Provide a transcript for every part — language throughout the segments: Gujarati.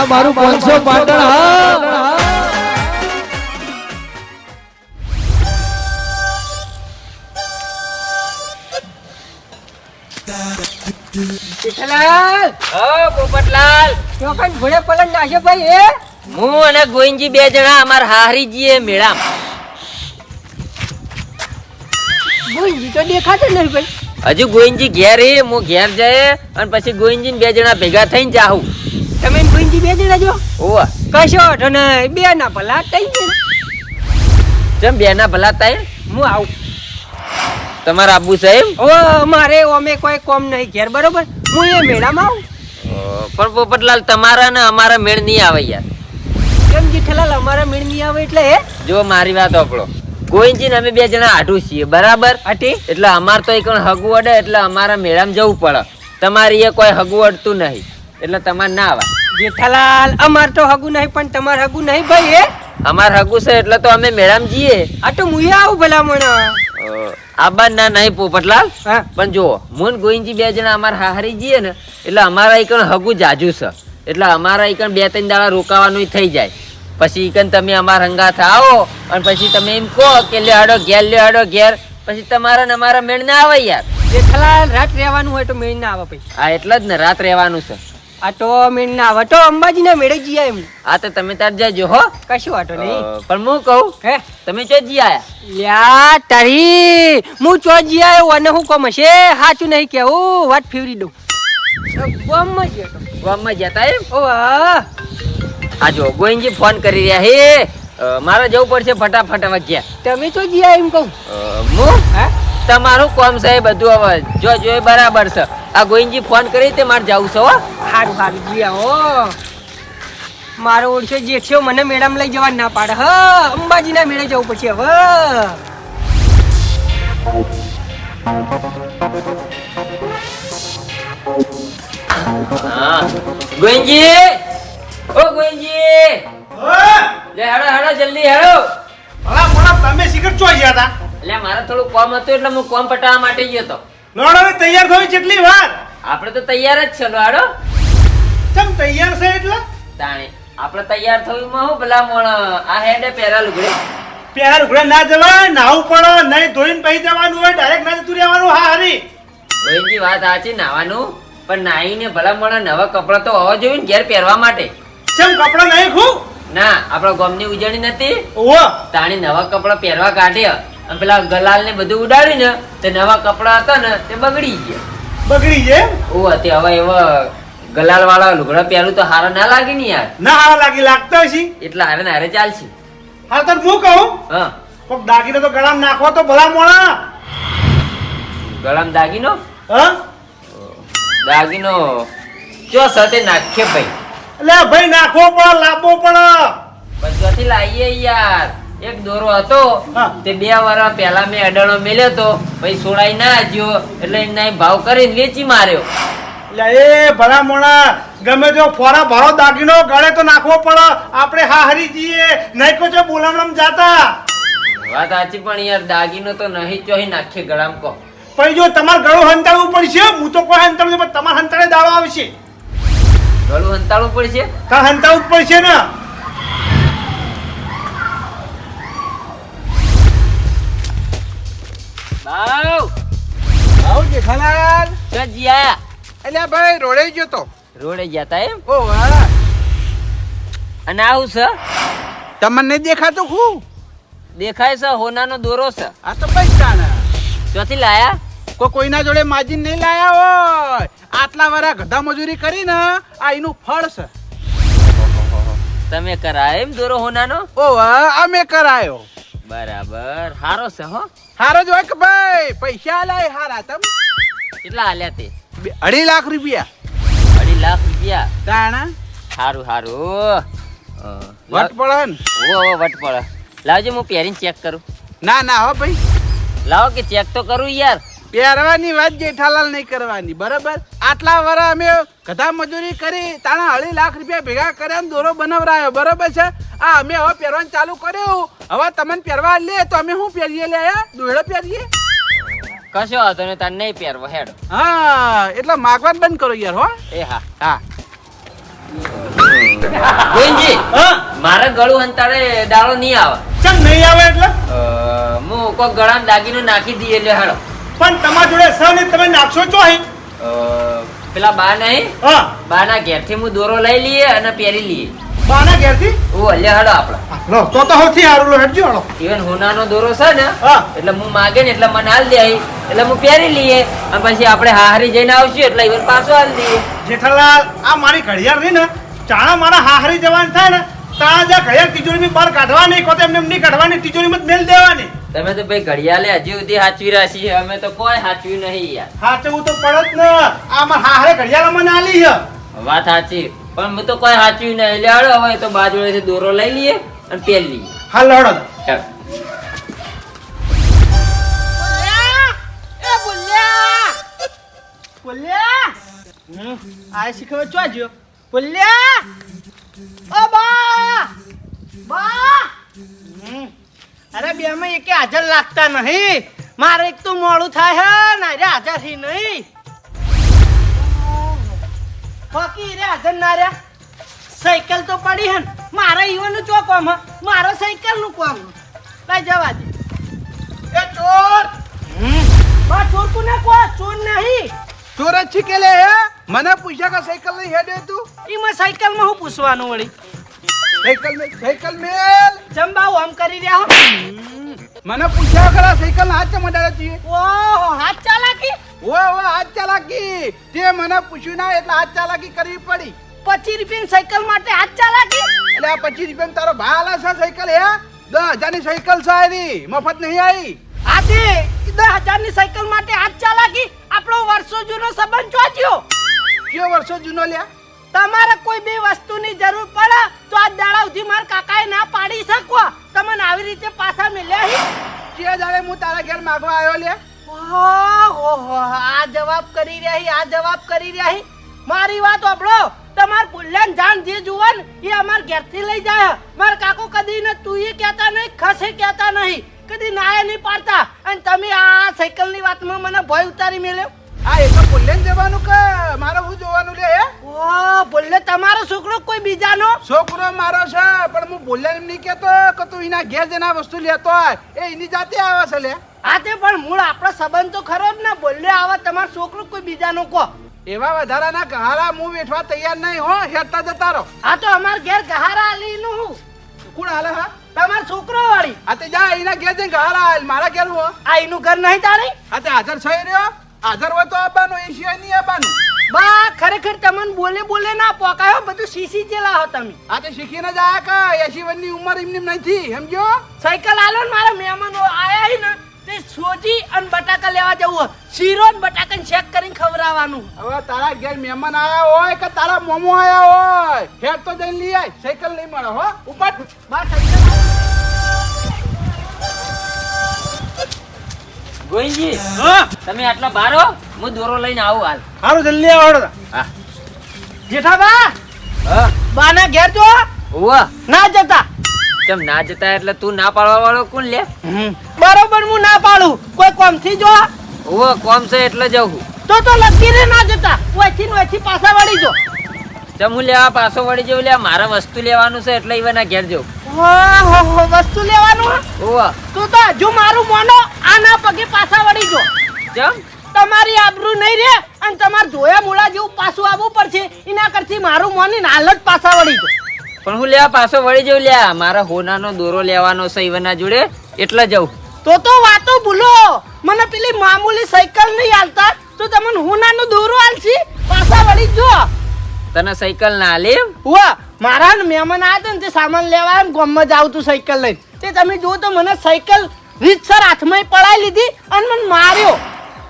આ મારું પાંચસો પાટણ હા. જેઠાલાલ! હા પોપટલાલ! ચોકન ઘોડે પલંગ નાખ્યો ભાઈ એ હું અને ગોવિંદજી બે જણા અમાર હારી જઈએ મેળામ. ગુંજી તો દેખાતો નહીં ભાઈ. હજુ ગોવિંદજી ઘેર હે હું ઘેર જઈએ અને પછી ગોવિંદજી બે જણા ભેગા થઈને જાહું. તમે ને બે દેડા જો. ઓવા કશો નહીં. બે ના ભલા તઈ જેમ બે ના ભલા તઈ હું આવું. તમારા આબુ સાહેબ ઓ મારે ઓમે કોઈ કોમ નહીં ઘેર બરોબર? હું એ મેળામાં આવું. પણ પોપટલાલ તમારા ને અમારા મેળ નહીં આવે યાર. કેમ જેઠાલાલ અમારા મેળ નહીં આવે એટલે હે? જો મારી વાત આપણો ગોવિંદજી ને અમે બે જણા આઢું છીએ બરાબર? એટલે અમાર તો એક હગું અડે એટલે અમારા મેળામાં જવું પડે. તમારી એ કોઈ હગું અડતું નહીં. એટલે તમારે ના આવે. જેઠાલાલ અમાર તો હગુ નહીં પણ તમાર હગુ નહીં ભાઈ એ અમાર હગુ છે એટલે તો અમે મેળામ જઈએ. આ તો મુય આવું ભલા ભલામણ આબા ના નહીં પોપટલાલ હા. પણ જો મુન ગોવિંદજી બે જણા અમાર હારી જઈએ ને એટલે અમારા એકણ હગુ જાજુ છે. એટલે અમારા એકણ બે ત્રણ દાડા રોકાવાનું થઈ જાય. પછી ઈકન તમે અમારા હંગાથ આવો અને પછી તમે એમ કહો કે લે હડો ઘેર લે હડો ઘેર પછી તમારા ને અમારા મેળ ના આવે યાર. જેઠાલાલ રાત રહેવાનું હોય તો મેળ ના આવે ભાઈ. આ એટલે જ ને રાત રહેવાનું છે. આ તો મેં ના આવે. તો અંબાજી ના મેળે જી એમ. આ તો તમે તાર જજો હો. કશું વાંધો નહીં. પણ હું કહું હે? તમે ચો જી આયા? લ્યા તારી હું ચો જી આયો અને હું કોમ હશે? સાચું નહીં કેવું? વાત ફેવરી દઉં. ગમમાં જ હતો. ગામમાં જતા એમ? ઓ આ જો ગોવિંદજી ફોન કરી રહ્યા હે મારે જવું પડશે ફટાફટ વાગ્યા ગયા તમે તો જી એમ કહું. હું? હે? તમારું કોમ છે એ બધું હવે. જો જો એ બરાબર છે. આ ગોવિંદજી ફોન કરી તે મારે જવું છે હો. સારું સારું જી આવો. મારો ઓળખ્યો છે મને મેડમ લઈ જવા ના પાડે. હ અંબાજીના મેળે જવું પછી હવે. હા. ગોવિંદજી! ઓ ગોવિંદજી! લે હેડો હેડો જલ્દી હેડો. મારે થોડું કોમ હતું એટલે હું કોમ પટાવવા માટે ગયો તો. લોડ હવે તૈયાર થવી કેટલી વાર? આપણે તો તૈયાર જ છે લોડો ચમ તૈયાર છે એટલે? તાણે આપણે તૈયાર થયું માં હું ભલા મોણ આ હેડે પહેરા લુગડે પહેરા લુગડે ના જવાય નાવું પડે નહીં ધોઈને પહી જવાનું હોય ડાયરેક્ટ ના જતું રહેવાનું હા હરી. ગોવિંદજી વાત સાચી નાવાનું પણ નાઈને ભલા મોણા નવા કપડાં તો હોવા જોઈએ ને ઘેર પહેરવા માટે. ચમ કપડા નહીં ખૂ? ના આપણા ગામની ઉજવણી નથી. ઓહો. તાણી નવા કપડાં પહેરવા કાઢ્યા. અને પેલા ગલાલ ને બધું ઉડાડી ને તે નવા કપડા હતા ને તે બગડી ગયા. બગડી ગયા? ઓ તે હવે એવા ગલાલ વાળા લુગડા પહેરું તો હારા ના લાગે ને યાર. ના હારા લાગી લાગતા હશે? એટલે હારે ને હારે ચાલશે. હા તો હું કહું? હા. કોક દાગીનો તો ગળામ નાખો તો ભલા મોણા. ગળામ દાગીનો? હા? દાગીનો ચો સાથે નાખીએ ભાઈ? એટલે ભાઈ નાખવો પણ લાવવો પણ પછી લાવીએ યાર. એક દોરો હતો. તે બે વર્ષ પહેલા મેં અડાણો મેલ્યો તો પછી સોડાઈ ના જ્યો એટલે એના ભાવ કરીને વેચી માર્યો. એ ભલા મોણા ગમે જો ફોરા ભરો દાગીનો ગળે તો નાખવો પડે. આપણે હા હરી જઈએ નહીં કો છો બોલામણમ જાતા. વાત સાચી પણ યાર દાગીનો તો નહીં ચોહી નાખીએ ગળામ કહો. પણ જો તમારે ગળું હંતાળવું પડશે હું તો કોઈ હંતાળું પણ તમારે હંતાળે દાડો આવશે. ગળું હંતાળવું પડશે? તાર હંતાળવું પડશે ને. ભાવ આવ જેઠાલાલ ચો જીયા અલ્યા ભાઈ રોડે ગયો તો. રોડે ગયા તા એમ? ઓ વાહ. અને આવું છે? તમને નહીં દેખાતું હું? દેખાય છે હોનાનો દોરો છે. આ તો પૈસા ના ચોથી લાયા? કોઈ કોઈના જોડે માજીન નહીં લાયા હોય. આટલા વારા ગધા મજૂરી કરીને આ એનું ફળ છે. તમે કરાય એમ દોરો હોનાનો? ઓ વાહ અમે કરાયો. બરાબર. હારો છે હો. હારો જ હોય કે ભાઈ? પૈસા લાય હારા તમ? કેટલા હાલ્યા તે? અઢી લાખ રૂપિયા. અઢી લાખ રૂપિયા? તાણા સારું હારું. વટ પડે ને ઓ વટ પડે લાવજો હું પહેરીને ચેક કરું. ના ના હો ભાઈ. લાવો કે ચેક તો કરું યાર. પહેરવાની વાત જેઠાલાલ નહીં કરવાની બરાબર? આટલા વર અમે ગધા મજૂરી કરી તાણા અઢી લાખ રૂપિયા ભેગા કર્યા દોરો બનાવરાયો બરાબર છે? આ અમે હવે પહેરવાનું ચાલુ કર્યું. હવે તમને પહેરવા લે તો અમે શું પહેરીએ લે દોડો પહેરીએ? કશો વાંધો ને તને નહીં પહેરવો હેડ. હા એટલે માગવાનું બંધ કરો યાર હો. એ હા હા. ગોવિંદજી હા? મારે ગળું અંતારે દાળો નહીં આવે. ચમ નહીં આવે એટલે? હું કોઈ ગળામાં દાગીનો નાખી દઈએ એટલે હેડો. પણ તમારા જોડે સર ને તમે નાખશો છો અહીં? પેલા બા નહીં? હા. બાના ઘેરથી હું દોરો લઈ લઈએ અને પહેરી લઈએ. બાના ઘેરથી? ઓ હલ્યા હાડો આપડે. લો તો તો સૌથી સારું લો હેડજો હાડો ઇવન હોનાનો દોરો છે ને એટલે હું માગે ને એટલે મને હાલ દે. એટલે હું પહેરી લઈએ. અને પછી આપણે હાહરી જઈને આવશું એટલે ઇવન પાછો હાલ દઈએ. જેઠાલાલ આ મારી ઘડિયાળ રહી ને ચાણા મારા હાહરી જવાનું થાય ને તાજા જ્યાં ઘડિયાળ તિજોરી બહાર કાઢવાની કોતે એમને નહીં કાઢવાની તિજોરીમાં જ મેલ દેવાની. તમે તો ભાઈ ઘડિયાળે હજી સુધી સાચવી રહ્યા છીએ અમે તો કોઈ સાચવ્યું નહીં યાર. સાચવું તો પડત જ ને આમાં હાહરે ઘડિયાળ મને આલી છે. વાત સાચી. પણ મેં તો કોઈ સાચવ્યું નહીં. એટલે હાલો હવે તો બાજુએથી દોરો લઈ લઈએ અને પહેરી લઈએ. હા લડો એ બોલ્યા. બોલ્યા? આ શીખવા ચો જો બોલ્યા? ઓ બા! બા! અરે બે માં એકે હાજર લાગતા નહીં. મારે એક તો મોડું થાય હે ને અરે હાજરથી નહીં. બાકી રે હાજર ના રે. સાયકલ તો પડી હે મારા ઈવન ચો કોમ હે. મારે સાયકલનું કોમ. લઈ જવા દે. એ ચોર! બા ચોર કોને કો ચોર નહીં. ચોર જ છે કે લે હે? મને પૂછ્યા કે સાયકલ લઈ હેડે તું? ઈમાં સાયકલમાં હું પૂછવાનું વળી? સાયકલ મે સાયકલ મેલ! જંબાઓ આમ કરી રહ્યા હો. મને પૂછ્યા ખરા સાયકલ હાથ હાથ મંડાડે છે. ઓહો હાથ ચાલાકી? ઓ ઓ હાથ ચાલાકી. તે મને પૂછ્યું ના એટલે હાથ ચાલાકી કરવી પડી. પચીસ રૂપિયાની સાયકલ માટે હાથ ચાલાકી? એટલે આ પચીસ રૂપિયા તારો આલે છે સાયકલ હે? દસ હજારની સાયકલ છે એની મફત નહીં આવી. આજે દસ હજારની સાયકલ માટે હાથ ચાલાકી? આપણો વર્ષો જૂનો સંબંધ ચોચ્યો કયો વર્ષો જૂનો લ્યા? તમારે કોઈ બે વસ્તુની જરૂર પડે તો આ દાડા સુધી મારા કાકાએ ના પાડી શકો. તમને આવી રીતે પાછા મળ્યા હી? કે જાણે હું તારા ઘેર માગવા આવ્યો લે. ઓહો આ જવાબ કરી રહ્યા હી, આ જવાબ કરી રહ્યા હી. મારી વાત ઓબળો તમાર પુલ્યાન જાન જે જુવાન એ અમાર ઘેરથી લઈ જાય. માર કાકો કદી ને તું એ કહેતા નહીં ખસે કહેતા નહીં. કદી નાય નહીં પાડતા. અને તમે આ સાયકલની વાતમાં મને ભય ઉતારી મેલ્યો. આ એ તો બોલ્યા જવાનું કે મારે હું જોવાનું લે ઓ બોલે તમારો છોકરો કોઈ બીજાનો? છોકરો મારો છે પણ હું બોલ્યા એમ નહીં કેતો કે તું એના ઘેર જઈને વસ્તુ લેતો હોય. એ એની જાતે આવે છે લે. આ તે પણ મૂળ આપણો સંબંધ તો ખરો જ ને. બોલ્યો આવા તમારો છોકરો કોઈ બીજાનો કહો એવા વધારાના ગહારા હું વેઠવા તૈયાર નહીં હો જતા રહો. આ તો અમાર ઘેર ગહારા આલીનું હું. કોણ હાલે હા? તમાર છોકરો વાળી આ તે જા એના ઘેર જઈને કહારા હાલ મારા ઘેર હો આ એનું ઘર નહીં તારી? આ તે હાજર થઈ રહ્યો? હાજર હોય તો આવવાનું એશિયા નહીં આવવાનું બા ખરેખર તમને બોલે બોલે ના પોકાયો બધું સીસી જેલા હો તમે. આ તો શીખીને જ આયા કા એસી વર્ષની ઉંમર એમની નથી સમજો સાયકલ આલો ને મારા મહેમાનો આયા હી ને તે સોજી અને બટાકા લેવા જવું શીરો ને બટાકા શેક કરીને ખવડાવવાનું. હવે તારા ઘેર મહેમાન આયા હોય કે તારા મોમો આયા હોય ફેર તો જઈને લઈ આય સાયકલ નહીં મળે હો. ઉપર બા સાયકલ ગોવિંદજી હા? તમે આટલા બારો? હું દોરો લઈને આવું હાલ. સારું જલ્દી આવો હા. જેઠાબા હા? બાના ઘેર જો ઓવા ના જતા. કેમ ના જતા એટલે તું ના પાડવા વાળો કોણ લે? બરોબર હું ના પાડું. કોઈ કોમથી જો? ઓવા કોમ છે એટલે જવું તો તો લગીરે ના જતા. ઓયથી ને ઓયથી પાછા વળી જો. હું લેવા પાછો વળી જવું લે મારે વસ્તુ લેવાનું છે એટલે ઈવાના ઘેર જવું વસ્તુ લેવાનું ઓવા. તું તો હજુ મારું મોનો આના પગે પાછા વળી જો જમ? તમારી આબરૂ નહીં રે અને તમારે જોયા મૂળા જેવું પાછું આવવું પડશે. એના કરતી મારું મોની હાલ પાછા વળી જો પણ હું લેવા પાછો વળી જવું લ્યા મારા હોનાનો દોરો લેવાનો છે ઈવાના જોડે એટલે જવું તો તો વાતો ભૂલો. મને પેલી મામૂલી સાયકલ નહીં હાલતા. તો તમને હોનાનો દોરો હાલશી? પાછા વળી જો. તને સાયકલ ના લે? વાહ મારા મહેમાન આવ્યા હતા ને તે સામાન લેવા આવ્યા ગામમાં જ આવતું સાયકલ લઈને. તે તમે જો તો મને સાયકલ રીતસર હાથમાં પડાવી લીધી અને મને માર્યો.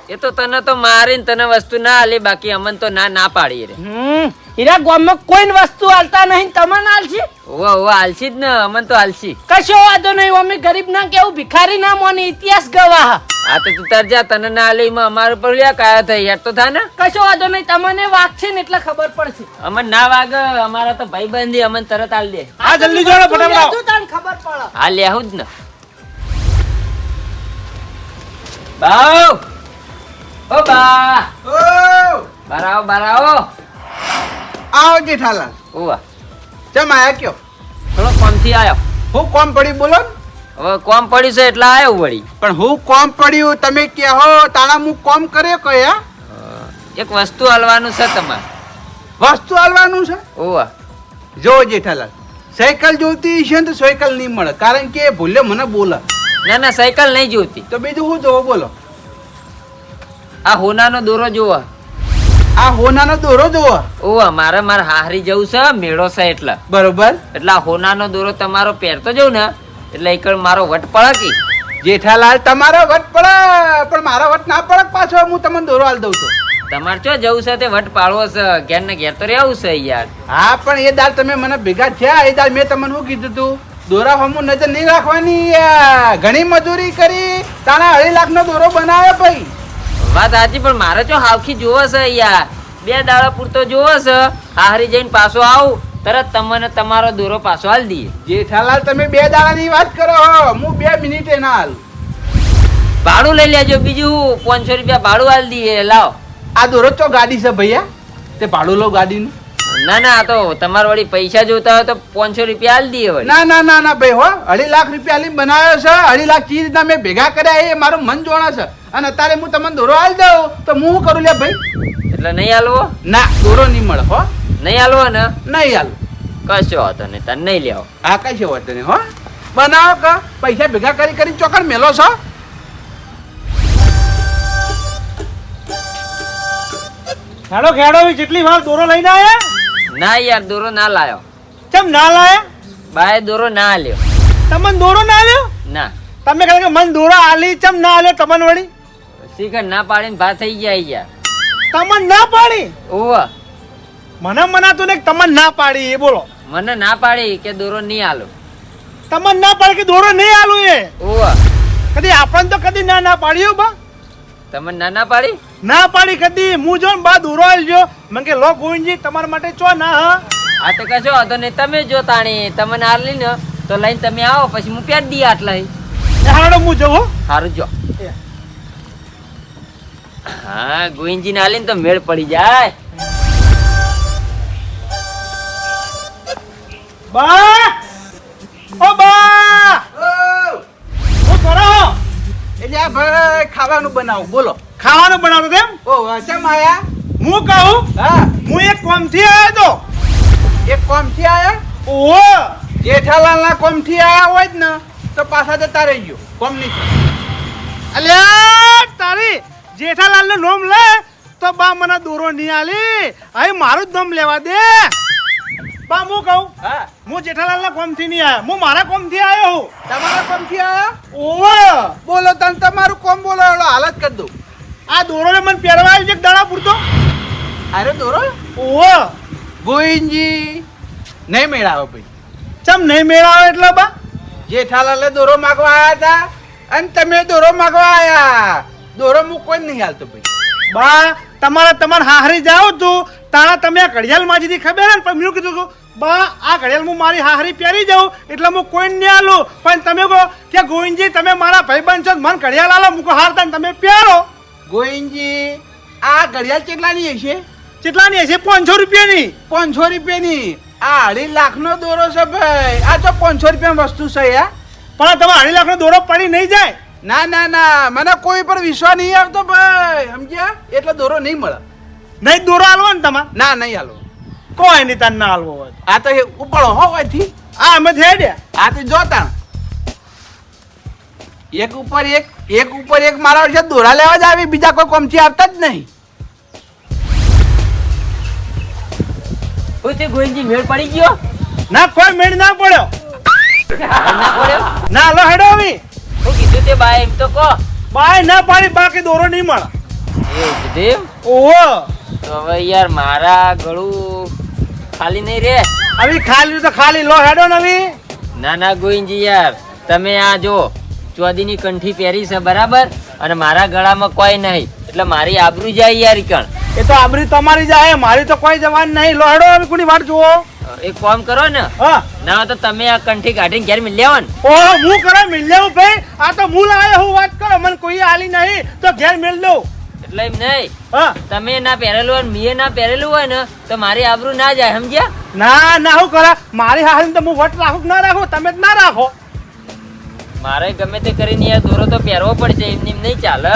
એ તો તને તો મારીને તને વસ્તુ ના આલે બાકી અમન તો ના ના પાડી રે. હમ હીરા ગામમાં કોઈ વસ્તુ હાલતા નહીં તમને હાલશી? ઓવા ઓવા હાલશી જ ને અમન તો હાલશી. કશો વાંધો નહીં અમે ગરીબ ના કેવું ભિખારી ના મોને ઇતિહાસ ગવાહ. આ તો તું તાર જા તને ના એમાં અમારા ઉપર લ્યા કાયા થઈ યાર તો થા ને કશો વાંધો નહીં તમને વાગશે ને એટલે ખબર પડશે. અમન ના વાગ અમારા તો ભાઈ બંધી અમન તરત આલ દે. હા, જલ્દી જોડો, ફટાફટ તું તને ખબર પડે. હા લેહું જ ને. બાવ! ઓ બા! ઓ! બાર આવો આવો આવો જેઠાલાલ ઓવા ચમ આયા કયો? થોડો કોમથી આયો. હું કોમ પડી બોલો ને. હવે કોમ પડ્યું છે એટલે આવ્યો વળી. પણ હું કોમ પડ્યું તમે કહો તાણા હું કોમ કર્યો કયા એક વસ્તુ હાલવાનું છે તમારે. વસ્તુ હાલવાનું છે? ઓવા જો જેઠાલાલ સાયકલ જોતી છે તો સાયકલ નહીં મળે કારણ કે ભૂલે મને બોલે. ના ના સાયકલ નહીં જોતી. તો બીજું હું જોવો બોલો. આ હોનાનો દોરો જોવો આ હોનાનો દોરો જોવો ઓવા મારે મારે હારી જવું છે મેળો છે એટલે. બરોબર. એટલે આ હોનાનો દોરો તમારો પહેરતો જવું ને એટલે એક મારો વટ પડે કે? જેઠાલાલ તમારો વટ પડે. પણ મારો વટ ના પડે પાછો? હું તમને દોરો હાલ દઉં છું. તમારે ચો જવું છે તે વટ પાડવો છે? ઘેર ને ઘેર તો રહેવું છે યાર. હા પણ એ દાળ તમે મને ભેગા થયા. એ દાળ મેં તમને શું કીધું તું? દોરા હમુ નજર નહીં રાખવાની. ઘણી મજૂરી કરી. તાણા અઢી લાખ નો દોરો બનાવ્યો ભાઈ. વાત સાચી પણ મારે ચો હાવખી જોવો છે યાર. બે દાડા પૂરતો જોવો છે. હારી જઈને પાછો આવું. તરત તમને તમારો દોરો પાછો હાલ દઈએ. જેઠાલાલ તમે બે દાડાની વાત કરો હો. બે મિનિટે ના હાલ. ભાડું લઈ લેજો બીજું. પાંચસો રૂપિયા ભાડું હાલ દઈએ. લાવો. આ દોરો તો ગાડી છે ભૈયા. તે ભાડું લો ગાડીનું. ના ના આ તો તમારે વળી પૈસા જોતા હોય તો પાંચસો રૂપિયા હાલ દઈએ વળી. ના ના ના ના ભાઈ હો. અઢી લાખ રૂપિયા લઈને બનાવ્યો છે. અઢી લાખ ચીજ રીતના મેં ભેગા કર્યા એ મારું મન જોણા છે. અને અત્યારે હું તમને દોરો હાલ દઉં તો હું કરું લે ભાઈ? એટલે નહીં હાલવો? ના દોરો નહીં મળે હો. નહીં હાલવો ને? નહીં હાલ. કશો હતો નહીં તને નહીં લેવો. આ કશો હતો નહીં હો. બનાવો કે પૈસા ભેગા કરી કરી ચોકડ મેલો છો? ખેડો ખેડો જેટલી વાર દોરો લઈને આયા? ના યાર દોરો ના લાયો. ચમ ના લાયા? બાય દોરો ના આલ્યો તમને દોરો ના આવ્યો ના. તમે કહે કે મન દોરો આલી ચમ ના આલ્યો તમને વળી? શીખર ના પાડીને ભા થઈ ગયા યાર. તમને ના પાડી? ઓવા મને મનાતું ને તમને ના પાડી એ બોલો. મને ના પાડી કે દોરો નહીં આલો. તમને ના પાડી કે દોરો નહીં આલો એ? ઓવા કદી આપણને તો કદી ના ના પાડ્યો બા. તમે ના ના પાડી? ના પાડી કદી. હું જો બા દોરો આલજો. મને કે લો ગોવિંદજી તમારા માટે ચો ના હા? આ તો કશો વાંધો ને તમે જો તાણી તમને આલી ને તો લઈને તમે આવો. પછી હું પ્યાર દી આટલા હાલો હું હો. સારું જો. હા ગોવિંદજી ને આલીને તો મેળ પડી જાય. બા! ઓ બા! હું! કરો એટલે આ ભાઈ ખાવાનું બનાવું બોલો. ખાવાનું બનાવતો તેમ? ઓ ચમ આયા? હું કહું? હા. હું એક કોમથી આવ્યો તો. એક કોમથી આયા? ઓહો! જેઠાલાલ ના કોમથી આયા હોય જ ને તો પાછા જતા રહી ગયો કોમની અલ્યા તારી જેઠાલાલનું નામ લે તો બા મને દોરો નહીં આલી. અહીં મારું જ નામ લેવા દે. બા હું કહું? હા. હું જેઠાલાલ ના કોમથી નહીં આવ્યો હું મારા કોમથી આવ્યો હું? તમારા કોમથી આયા? ઓહો બોલો તને તમારું કોમ બોલો એવડો હાલત કરી દઉં. આ દોરો ને મને પહેરવા આવી છે દાડા પૂરતો? અરે દોરો? ઓવે! ગોવિંદજી નહીં મેળાવો ભાઈ. ચમ નહીં મેળાવે એટલે બા? જેઠાલાલે દોરો માગવા આવ્યા હતા અને તમે દોરો માગવા આવ્યા દોરો હું કોઈ નહીં હાલતો ભાઈ. બા તમારે તમારે હાહરી જાઓ તું. તારા તમે આ ઘડિયાળ માજીથી ખબર હે ને? પણ મેં કીધું બા આ ઘડિયાળ હું મારી હાહરી પહેરી જાઉં એટલે હું કોઈ નહીં આલું. પણ તમે કહો કે ગોવિંદજી તમે મારા ભાઈબંધ છો મને ઘડિયાળ આલો મૂકો હારતા ને તમે પહેરો. ગોવિંદજી આ ઘડિયાળ કેટલાની હશે? કેટલાની હશે? પાંચસો રૂપિયાની. પાંચસો રૂપિયાની? આ અઢી લાખનો દોરો છે ભાઈ. આ તો પાંચસો રૂપિયાની વસ્તુ છે યાર પણ તમે અઢી લાખનો દોરો પડી નહીં જાય. ના ના ના. મને કોઈ પર વિશ્વાસ નહીં આવતો ભાઈ. સમજ્યા? એટલે દોરો નહીં મળે. નહીં દોરો આલવો ને તમારે? ના નહીં હાલો કોઈ નહીં તાર ના આલવો હોય આ તો ઉપાડો હો હોયથી આ અમે થેડ્યા આ તો જોતા. એક ઉપર એક એક ઉપર એક મારા વર્ષે દોરા લેવા જ આવી બીજા કોઈ કોમથી આવતા જ નહીં. હું તે ગોવિંદજી મેળ પડી ગયો? ના કોઈ મેળ ના પડ્યો. ના પડ્યો ના લો હેડો આવી હું કીધું તે બાય એમ તો કહો. બાય ના પાડી બાકી દોરો નહીં મળે. એ દેવ. ઓહો. તો હવે યાર મારા ગળું ખાલી નહીં રે. આવી ખાલી તો ખાલી લો હેડો ને હવે ના ના ગોવિંદજી યાર તમે આ જો ચોદીની કંઠી પહેરી છે બરાબર? અને મારા ગળામાં કોઈ નહીં. એટલે મારી આબરૂ જાય યાર કણ. એ તો આબરૂ તમારી જાય મારી તો કોઈ જવાન નહીં. લો હેડો હવે કોની વાટ જુઓ. એક કામ કરો ને. હા. ના તો તમે આ કંઠી કાઢીને ઘેર મિલ લેવો ઓ હું કરે મિલ લેવું ભાઈ. આ તો હું લાયો હું વાત કરો. મને કોઈ આલી નહીં તો ઘેર મિલ દઉં. એટલે એમ નહીં. હા. તમે ના પહેરેલું હોય મીએ ના પહેરેલું હોય ને તો મારી આબરૂ ના જાય સમજ્યા? ના ના હું કરા મારી હાહરી તો હું વટ રાખું કે ના રાખો? તમે જ ના રાખો. મારે ગમે તે કરીને યાર દોરો તો પહેરવો પડશે એમની એમ નહીં ચાલે.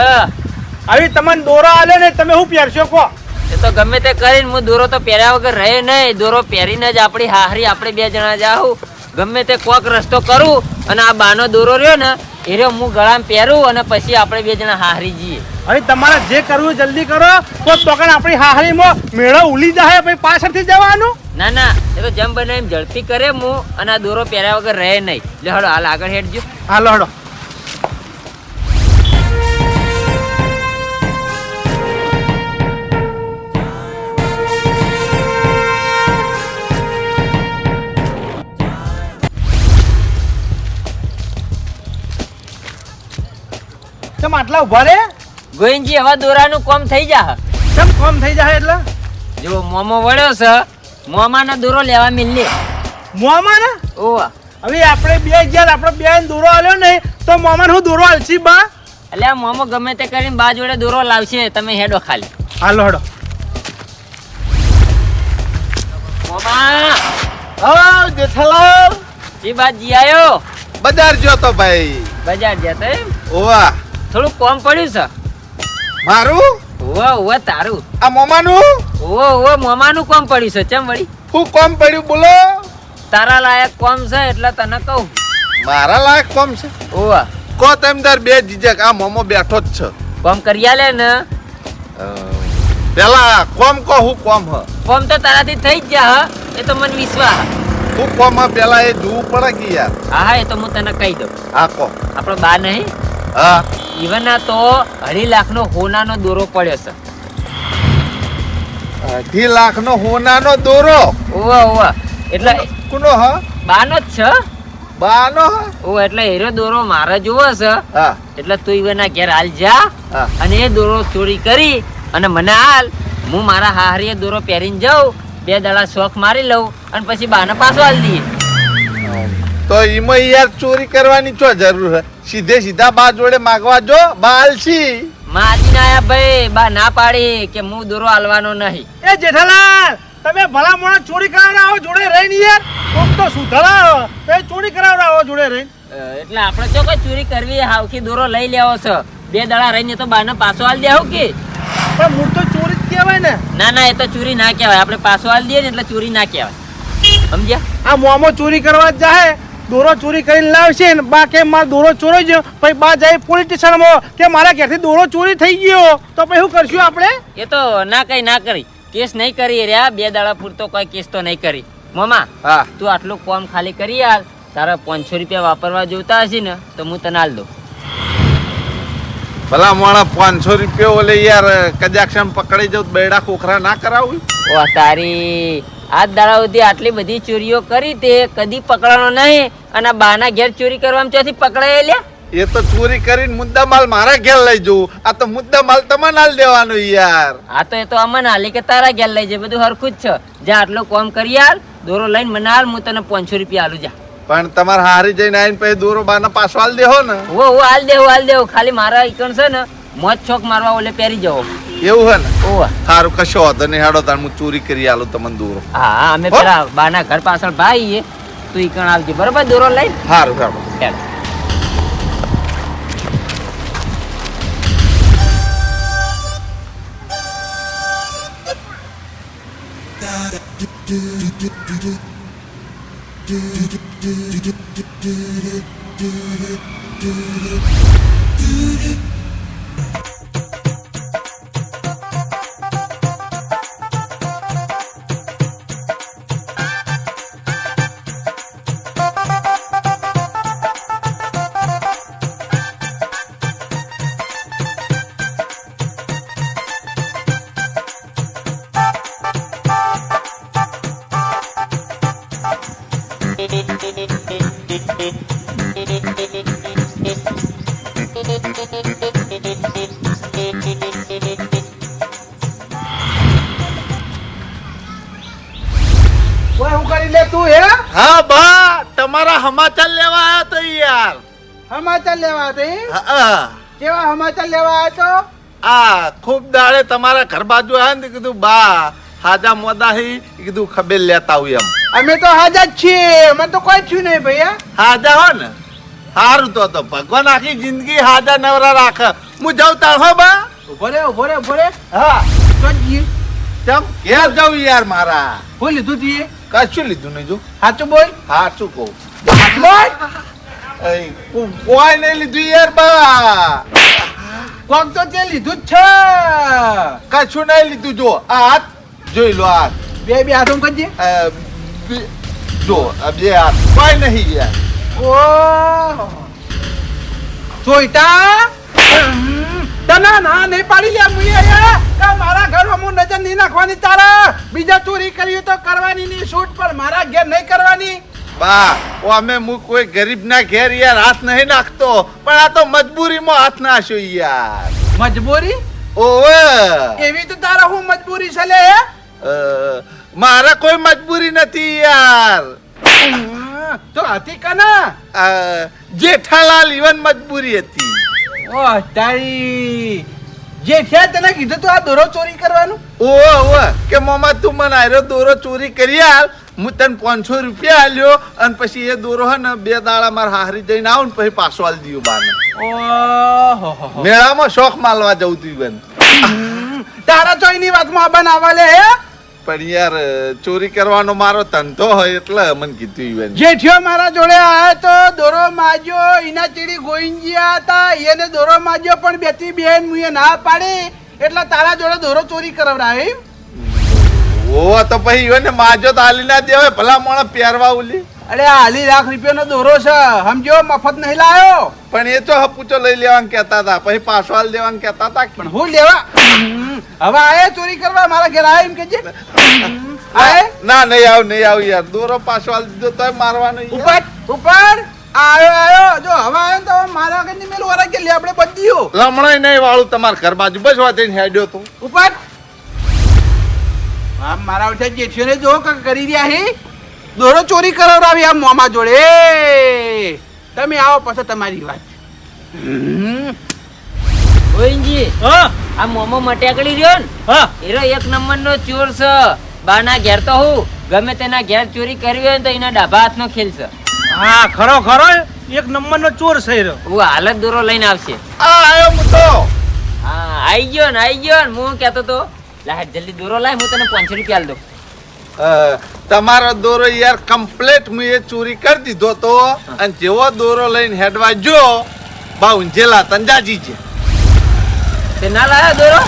આવી તમને દોરો આલે ને તમે શું પહેરશો કહો. એ તો ગમે તે કરીને હું દોરો તો પહેર્યા વગર રહે નહીં. દોરો પહેરીને જ આપણી હાહરી આપણે બે જણા જાઉં ગમે તે કોક રસ્તો કરું અને આ બાનો દોરો રહ્યો ને એ રહ્યો હું ગળામાં પહેરું અને પછી આપણે બે જણા હાહરી જઈએ. હવે તમારે જે કરવું જલ્દી કરો તો તોકન આપણી હાહરીમાં મેળો ઉલી જાય પછી પાછળથી જવાનું. ના ના એ તો જેમ બને એમ ઝડપી કરે હું અને આ દોરો પહેર્યા વગર રહે નહીં. લે હળો હાલ આગળ હેડજો હાલો હળો. આટલા ઊભા રે? ગોવિંદજી હવે દોરાનું કોમ થઈ જા કેમ કોમ થઈ જાય એટલે? જો મોમો વળ્યો છે મોમાના દોરો લેવા મિલને. મોમાનો? ઓવા. હવે આપણે બે ગયા આપણે બે દોરો આલ્યો ને તો મોમાન હું દોરો આલશી બા? એટલે આ મોમો ગમે તે કરીને બા જોડે દોરો લાવશે તમે હેડો ખાલી. હાલો હડો. મોમા! હા જેઠાલાલ. જી બાદ જી આયો. બજાર ગયો તો ભાઈ. બજાર જતો એમ. ઓવા. થોડું કોમ પડ્યું છે. મારું? ઓવા ઓવા તારું. આ મોમાનું? ઓવો ઓવો મોમાનું કોમ પડ્યું છે ચમ વળી? હું કોમ પડ્યું બોલો. તારા લાયક કોમ છે એટલે તને કહું. મારા લાયક કોમ છે? ઓવા કો તેમ તાર બે જીજક આ મોમો બેઠો જ છે. કોમ કરી આલે ને. પેલા કોમ કો હું કોમ હ. કોમ તો તારાથી થઈ જ જા હ એ તો મને વિશ્વાસ. હું કોમ પેલા એ જોવું પડે કે યાર. હા હા એ તો હું તને કહી દઉં. હા કો. આપણો બા નહીં? હા. ઈવન આ તો અઢી લાખનો હોનાનો દોરો પડ્યો છે. અઢી લાખ નો હોનાનો દોરો? ઓવા ઓવા એટલે કોનો હ? બાનો જ છે. બાનો હ? ઓ એટલે હીરો દોરો મારે જોવો છે. હા. એટલે તું ઈવનના ઘેર હાલ જા અને એ દોરો ચોરી કરી અને મને હાલ હું મારા હારીએ દોરો પહેરીને જાઉં બે દાડા શોખ મારી લઉં અને પછી બાને પાછો હાલ દઈએ. તો એમાં યાર ચોરી કરવાની છો જરૂર હે? સીધે સીધા બા જોડે માગવા જો બા આલસી. માજી ના આયા ભાઈ બા ના પાડી કે હું દોરો આલવાનો નહીં. એ જેઠાલાલ તમે ભલા મોણા ચોરી કરાવડાવો જોડે રહીને યાર. કોક તો સુધારો તો ચોરી કરાવડાવો જોડે રહીને. એટલે આપણે જો કઈ ચોરી કરવી હાવથી દોરો લઈ લેવો છે? બે દડા રહીને તો બાને પાછો આલ દેવું કે? પણ મૂળ તો ચોરી જ કહેવાય ને. ના ના એ તો ચોરી ના કહેવાય. આપણે પાછો આલ દઈએ ને એટલે ચોરી ના કહેવાય. સમજ્યા? આ મોમો ચોરી કરવા જ જાય દોરો ચોરી કરીને લાવશે ને બા કે મારો દોરો ચોરી ગયો પછી બા જાય પોલીસ સ્ટેશનમાં કે મારા ઘેરથી દોરો ચોરી થઈ ગયો. તો પછી શું કરશું આપણે? એ તો ના કઈ ના કરી. કેસ નહીં કરી રહ્યા. બે દાડા પૂરતો કોઈ કેસ તો નહીં કરી. મામા હા. તું આટલું કોમ ખાલી કરી હાલ તારા પાંચસો રૂપિયા વાપરવા જોતા હશે ને તો હું તને હાલ દઉં. ભલા માણા પાંચસો રૂપિયા ઓલે યાર કજાક્ષમ પકડી જાઉં બેડા ખોખરા ના કરાવું? ઓ તારી આજ દાડા સુધી આટલી બધી ચોરીઓ કરી તે કદી પકડાનો નહીં અને આ બાના ઘેર ચોરી કરવામાં ચોથી પકડાય લ્યા? એ તો ચોરી કરીને મુદ્દા માલ મારા ઘેર લઈ જવું. આ તો મુદ્દા માલ તમને હાલ દેવાનો યાર. આ તો એ તો અમને હાલી કે તારા ઘેર લઈ જાય બધું હરખું જ છે. જ્યાં આટલું કોમ કરી હાલ દોરો લઈને મને હાલ હું તને પાંચસો રૂપિયા હાલું જા. પણ તમારે હારી જઈને આવીને પછી દોરો બાના પાછો હાલ દેહો ને. ઓ હાલ દેવું હાલ દેવું ખાલી મારા ઈકણ છે ને મોજ છોક મારવા ઓલે પહેરી જવો એવું હે ને? ઓવા સારું કશો વાંધો નહીં. હાડો તાર હું ચોરી કરી આલું તમને દોરો. હા અમે પેલા બાના ઘર પાછળ ભાઈ એ તું કણ આવજે. બરોબર દોરો લઈ. સારું સારું ચાલ. ઓય સમાચાર લેવા આવ્યો છો આ ખૂબ દાડે તમારા ઘર બાજુ આવ્યા ને કીધું બા હાજા મોદા હી કીધું ખબેલ લેતા આવું એમ. અમે તો હાજા જ છીએ અમે તો કોઈ થયું નહીં ભૈયા હાજા હો ને. સારું તો તો ભગવાન આખી જિંદગી હાજા નવરા રાખે. હું જાઉં તા હો બા. ઊભો રે ઊભો રે ઊભો રે. હા. તો ચમ ઘેર જાઉં યાર મારા. હું લીધું તીએ કશું લીધું નહીં જો. સાચું બોલ. સાચું કહું? બોલ. કોઈ નહીં લીધું યાર બા. કોક તો તે લીધું જ છે? કશું નહીં લીધું જો આ હાથ જોઈ લો આ હાથ. બે બે હાથો કરજે. જો બે હાથ. કોઈ નહીં ગયા. ઓ જોઈતા? તને ના નહીં પાડી લે મુએ આયા કે મારા ઘરમાં હું નજર નહીં નાખવાની તારા? બીજા ચોરી કરી તો કરવાની નહીં શૂટ પણ મારા ઘેર નહીં કરવાની. બા અમે હું કોઈ ગરીબ ના ઘેર યાર હાથ નહીં નાખતો પણ આ તો મજબૂરીમાં હાથ નાખ્યો યાર. મજબૂરી? ઓવે. એવી તો તારા હું મજબૂરી છે લે મારા કોઈ મજબૂરી નથી યાર. તો હતી કના? જેઠાલાલ ઈવન મજબૂરી હતી. ઓ તારી. જે છે તને કીધું તો આ દોરો ચોરી કરવાનું? ઓ ઓ કે મોમાં તું મને આયરો દોરો ચોરી કરી આલ હું તને પાંચસો રૂપિયા આલ્યો અને પછી એ દોરો હે ને બે દાડા માર હારી જઈને આવું ને પછી પાછો આલ દીધું બાને. મેળામાં શોખ માલવા જવું તું બેન. તારા ચોઈની વાતમાં બનાવવા લે હે? પણ યાર ચોરી કરવાનો મારો ધંધો હોય એટલે મને કીધું ઈવન જેઠિયો મારા જોડે આયો તો દોરો માજ્યો એના ચીડી ગોઈંજિયા હતા એને દોરો માજ્યો પણ બેથી બેન મુએ ના પાડી. એટલે તારા જોડે દોરો ચોરી કરાવડાવી? ઓ તો પછી ઈવન માજો તો આલી ના દેવાય. ભલા મોણા પહેરવા ઉલી. અરે આલી લાખ લાખ રૂપિયાનો દોરો છે. સમજો મફત નહીં લાયો. પણ એ તો હપુચો લઈ લેવાનું કહેતા હતા. પછી પાછો આલ દેવાનું કહેતા હતા પણ હું લેવા? હવે આયે ચોરી કરવા મારા ઘેર આય એમ કે છે આયે? ના નહીં આવ નહીં આવ યાર. દોરો પાછો આલ દીધો તો મારવાનો ઉપર ઉપર. આયો આયો. જો હવે આયો તો મારા ઘરની મેલ વરા કે લે આપણે બધીઓ. લમણાઈ નહીં વાળું તમાર ઘર બાજુ. બસ વાત હેડ્યો તો. ઉપર. આમ મારા ઉઠે જેઠીઓને જો કરી રહ્યા હે? દોરો ચોરી કરાવડાવી આમ મોમા જોડે. તમે આવો પછી તમારી વાત. ગોવિંદજી હા? આ મોમો મટ્યાકડી રહ્યો ને? હા. એરો એક નંબરનો ચોર છે. બાના ઘેર તો હું. ગમે તેના ઘેર ચોરી કરવી હોય તો એના ડાબા હાથનો ખેલ છે. હા ખરો ખરો. એક નંબરનો ચોર છે એરો. રહ્યો. હું હાલત દોરો લઈને આવશે. આ આયો હું તો. હા આઈ ગયો ને આઈ ગયો ને. હું કહેતો તો લાહ જલ્દી દોરો લાય હું તને પાંચસો રૂપિયા દઉં. તમારો દોરો યાર કમ્પ્લેટ હું એ ચોરી કરી દીધો તો અને જેવો દોરો લઈને હેડવા જો બા ઊંઝેલા તંજાજી છે. તે ના લાયો દોરો?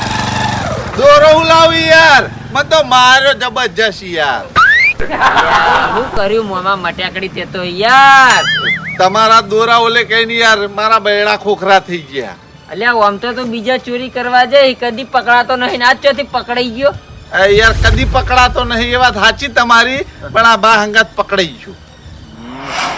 દોરો હું લાવી યાર મને તો માર્યો જબરજસ્ત યાર. હું કર્યું મોમાં મટ્યાકડી તે તો યાર. તમારા દોરા ઓલે કઈ યાર મારા બૈડા ખોખરા થઈ ગયા. અલ્યા આમ તો બીજા ચોરી કરવા જાય કદી પકડાતો નહીં. આજ ચોથી પકડાઈ ગયો. યાર કદી પકડાતો નહીં એ વાત સાચી તમારી પણ આ બા હંગાત પકડાઈ ગયું.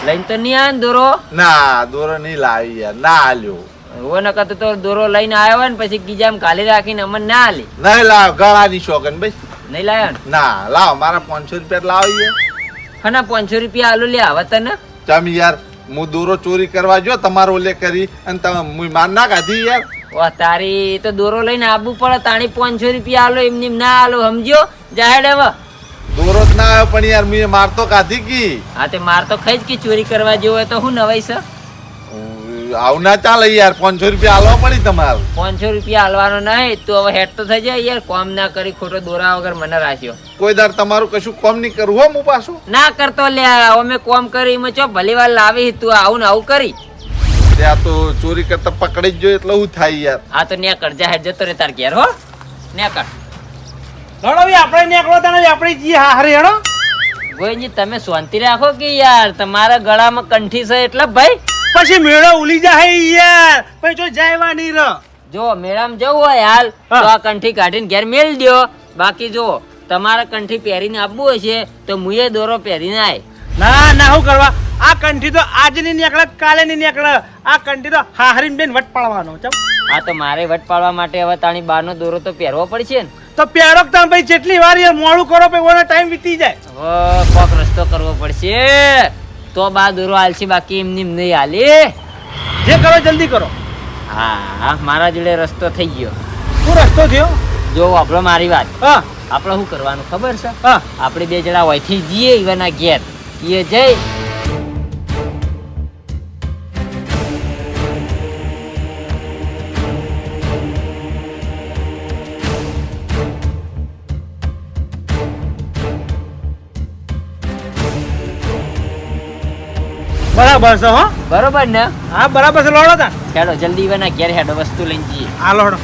લઈને તો નહીં આવ્યો દોરો? ના દોરો નહીં લાવી યાર ના આલ્યો. એવો ન કરતો તો દોરો લઈને આવ્યો હોય ને પછી ગીજામાં કાલી રાખીને અમને ના આલી. નહીં લાવ ગળાની શોકન ભાઈ. નહીં લાવ્યો ને? ના લાવ મારા પાંચસો રૂપિયા લાવી અને પાંચસો રૂપિયા આલુ લે આવે તને. તમે યાર હું દોરો ચોરી કરવા જો તમારો ઓલે કરી અને તમે મુઈ માર ના કાઢી યાર. વાહ તારી તો દોરો લઈને આવવું પડે તાણી પાંચસો રૂપિયા આલો એમને એમ ના આલો સમજ્યો? જાહેર હવે. દોરો જ ના આવ્યો પણ યાર મેં માર તો કાઢી કી હા તે માર તો ખાઈ જ કે ચોરી કરવા જેવો હોય તો હું નવાઈ છે આવું ના ચાલે યાર પાંચસો રૂપિયા આલવા પડી તમારે. પાંચસો રૂપિયા આલવાનો નહીં તું હવે હેડ તો થઈ જાય યાર કોમ ના કરી ખોટો દોરા વગર મને રાખ્યો. કોઈ દર તમારું કશું કોમ નહીં કરવું હો હું પાછું. ના કરતો લે અમે કોમ કરી એમાં ચો ભલી વાર લાવી તું આવું ને આવું કરી. ત્યાં તો ચોરી કરતા પકડી જ જોઈએ એટલે હું થાય યાર. આ તો ન્યા કર જાહેર જતો રે તાર ઘેર હો. ન્યા કર લડો ભાઈ આપણે નીકળો તને આપણે જી હા હરે હેડો. ગોયજી તમે શાંતિ રાખો કે યાર તમારા ગળામાં કંઠી છે એટલે ભાઈ? પછી મેળો ઉલી જાય યાર. પછી જો જાયવા નહીં રહ જો મેળામાં જવું હોય હાલ તો આ કંઠી કાઢીને ઘેર મેલ દો બાકી જો તમારે કંઠી પહેરીને આપવું હશે તો મુએ દોરો પહેરીને આય. ના ના શું કરવા? આ કંઠી તો આજ નહીં નીકળે કાલે નહીં નીકળે? આ કંઠી તો હાહરીન બેન વટ પાડવાનો ચમ. આ તો મારે વટ પાડવા માટે હવે તાણી બારનો દોરો તો પહેરવો પડશે ને. તો પહેરો તમે ભાઈ જેટલી વાર મોડું કરો પછી ઓનો ટાઈમ વીતી જાય. કોક રસ્તો કરવો પડશે. તો બા દોરો હાલશે બાકી એમની એમ નહીં હાલે. જે કરો જલ્દી કરો. હા મારા જોડે રસ્તો થઈ ગયો. શું રસ્તો થયો? જો આપણો મારી વાત. હા. આપણે શું કરવાનું ખબર છે? હા. આપણે બે જણા હોયથી જઈએ ઈવાના ઘેર. એ જઈ બરાબર છે હો. બરોબર ને? હા બરાબર છે લોડો તા. હેડો જલ્દી વેના ઘેર હેડો વસ્તુ લઈને જઈએ. આ લોડો.